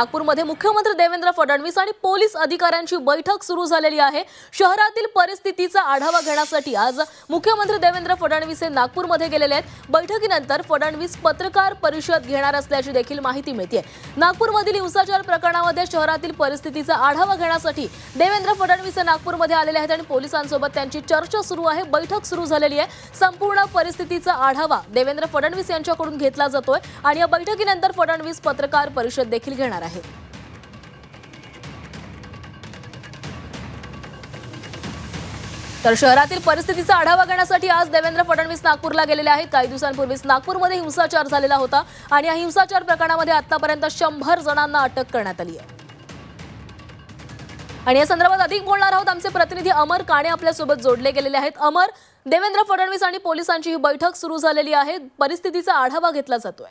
नागपूरमध्ये मुख्यमंत्री देवेंद्र फडणवीस आणि पोलीस अधिकाऱ्यांची बैठक सुरू झालेली आहे. शहरातील परिस्थितीचा आढावा घेण्यासाठी आज मुख्यमंत्री देवेंद्र फडणवीस हे नागपूरमध्ये गेलेले आहेत. बैठकीनंतर फडणवीस पत्रकार परिषद घेणार असल्याची देखील माहिती मिळते नागपूरमधील हिंसाचार प्रकरणामध्ये शहरातील परिस्थितीचा आढावा घेण्यासाठी देवेंद्र फडणवीस हे नागपूरमध्ये आलेले आहेत आणि पोलिसांसोबत त्यांची चर्चा सुरू आहे. बैठक सुरू झालेली आहे. संपूर्ण परिस्थितीचा आढावा देवेंद्र फडणवीस यांच्याकडून घेतला जातोय आणि या बैठकीनंतर फडणवीस पत्रकार परिषद देखील घेणार आहेत. तर शहरातील परिस्थितीचा आढावा घेण्यासाठी आज देवेंद्र फडणवीस नागपूरला गेलेले आहेत. काही दिवसांपूर्वीच नागपूरमध्ये हिंसाचार झालेला होता आणि या हिंसाचार प्रकरणामध्ये आतापर्यंत शंभर जणांना अटक करण्यात आली आहे. आणि या संदर्भात अधिक बोलणार आहोत आमचे प्रतिनिधी अमर काणे आपल्यासोबत जोडले गेलेले आहेत. अमर देवेंद्र फडणवीस आणि पोलिसांची ही बैठक सुरू झालेली आहे. परिस्थितीचा आढावा घेतला जातोय.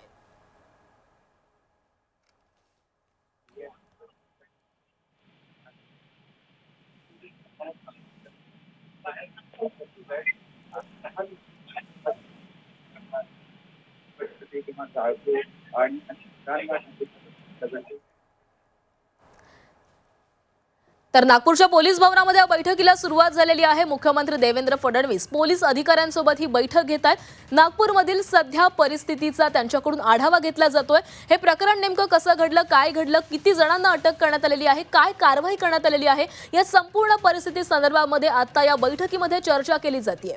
तर नागपूरच्या पोलीस भवनामध्ये या बैठकीला सुरुवात झालेली आहे. मुख्यमंत्री देवेंद्र फडणवीस पोलीस अधिकाऱ्यांसोबत ही बैठक घेत आहेत. नागपूरमधील सध्या परिस्थितीचा त्यांच्याकडून आढावा घेतला जातोय. हे प्रकरण नेमकं कसं घडलं काय घडलं किती जणांना अटक करण्यात आलेली आहे काय कारवाई करण्यात आलेली आहे या संपूर्ण परिस्थिती संदर्भामध्ये आता या बैठकीमध्ये चर्चा केली जाते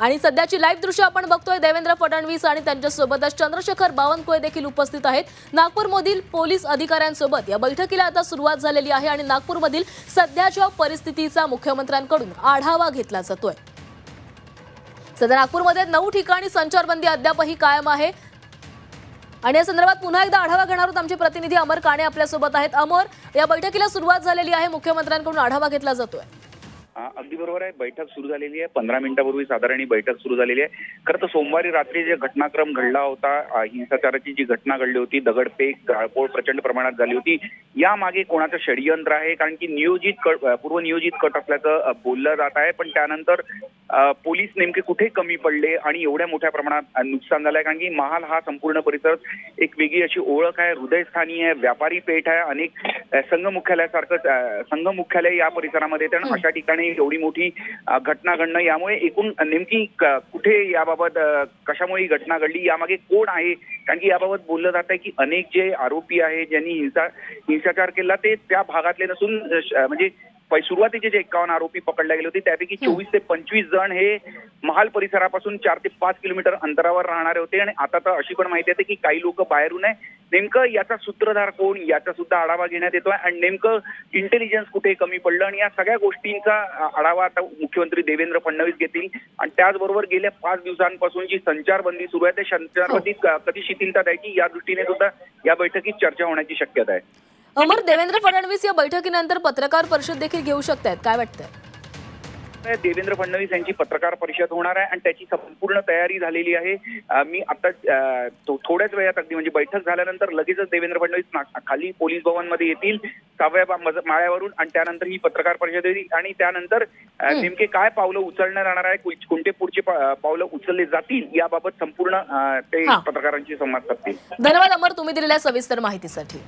आणि सध्याची लाईव्ह दृश्य आपण बघतोय देवेंद्र फडणवीस आणि त्यांच्यासोबतच चंद्रशेखर बावनकुळे देखील उपस्थित आहेत. नागपूरमधील पोलीस अधिकाऱ्यांसोबत या बैठकीला आता सुरुवात झालेली आहे आणि नागपूरमधील सध्याच्या परिस्थितीचा मुख्यमंत्र्यांकडून आढावा घेतला जातोय. सध्या नागपूरमध्ये नऊ ठिकाणी संचारबंदी अद्यापही कायम आहे. आणि या संदर्भात पुन्हा एकदा आढावा घेणार आहोत आमचे प्रतिनिधी अमर काणे आपल्यासोबत आहेत. अमर या बैठकीला सुरुवात झालेली आहे. मुख्यमंत्र्यांकडून आढावा घेतला जातोय. अगदी बरोबर आहे. बैठक सुरू झालेली आहे. पंधरा मिनिटापूर्वी साधारण ही बैठक सुरू झालेली आहे. खरं तर सोमवारी रात्री जे घटनाक्रम घडला होता हिंसाचाराची जी घटना घडली होती दगडफेक जाळपोळ प्रचंड प्रमाणात झाली होती यामागे कोणाचं षडयंत्र आहे? कारण की नियोजित कट पूर्वनियोजित कट असल्याचं बोललं जात आहे. पण त्यानंतर पोलीस नेमके कुठे कमी पडले आणि एवढ्या मोठ्या प्रमाणात नुकसान झालंय? कारण की महाल हा संपूर्ण परिसर एक वेगळी अशी ओळख आहे. हृदयस्थानी आहे व्यापारी पेठ आहे. अनेक संघ मुख्यालयासारखं संघ मुख्यालय या परिसरामध्ये अशा ठिकाणी एवढी मोठी घटना घडणं यामुळे एकूण नेमकी कुठे याबाबत कशामुळे ही घटना घडली यामागे कोण आहे? कारण की याबाबत बोललं जात आहे की अनेक जे आरोपी आहे ज्यांनी हिंसा हिंसाचार केला ते त्या भागातले नसून म्हणजे सुरुवातीचे जे एकावन्न आरोपी पकडले गेले होते त्यापैकी चोवीस ते पंचवीस जण हे महाल परिसरापासून चार ते पाच किलोमीटर अंतरावर राहणारे होते. आणि आता तर अशी पण माहिती आहे की काही लोक बाहेरून आहे. नेमकं याचा सूत्रधार कोण? याचा सुद्धा आढावा घेण्यात येतोय. आणि नेमकं इंटेलिजन्स कुठे कमी पडलं? आणि या सगळ्या गोष्टींचा आढावा आता मुख्यमंत्री देवेंद्र फडणवीस घेतील. आणि त्याचबरोबर गेल्या पाच दिवसांपासून जी संचारबंदी सुरू आहे त्या संचारबंदीत क- कधी शिथिलता द्यायची या दृष्टीने सुद्धा या बैठकीत चर्चा होण्याची शक्यता आहे. अमर देवेंद्र फडणवीस या बैठकीनंतर पत्रकार परिषद देखील घेऊ शकतायत. काय वाटतंय? देवेंद्र फडणवीस यांची पत्रकार परिषद होणार आहे आणि त्याची संपूर्ण तयारी झालेली आहे. मी आता थोड्याच वेळात अगदी म्हणजे बैठक झाल्यानंतर लगेचच देवेंद्र फडणवीस खाली पोलीस भवनमध्ये येतील. मज- माळ्यावरून आणि त्यानंतर ही पत्रकार परिषद होईल आणि त्यानंतर नेमके काय पावलं उचलण्यात राहणार आहे कोण- कोणते पुढचे पावलं उचलले जातील याबाबत संपूर्ण ते. पत्रकारांशी संवाद साधतील. धन्यवाद अमर तुम्ही दिलेल्या सविस्तर माहितीसाठी.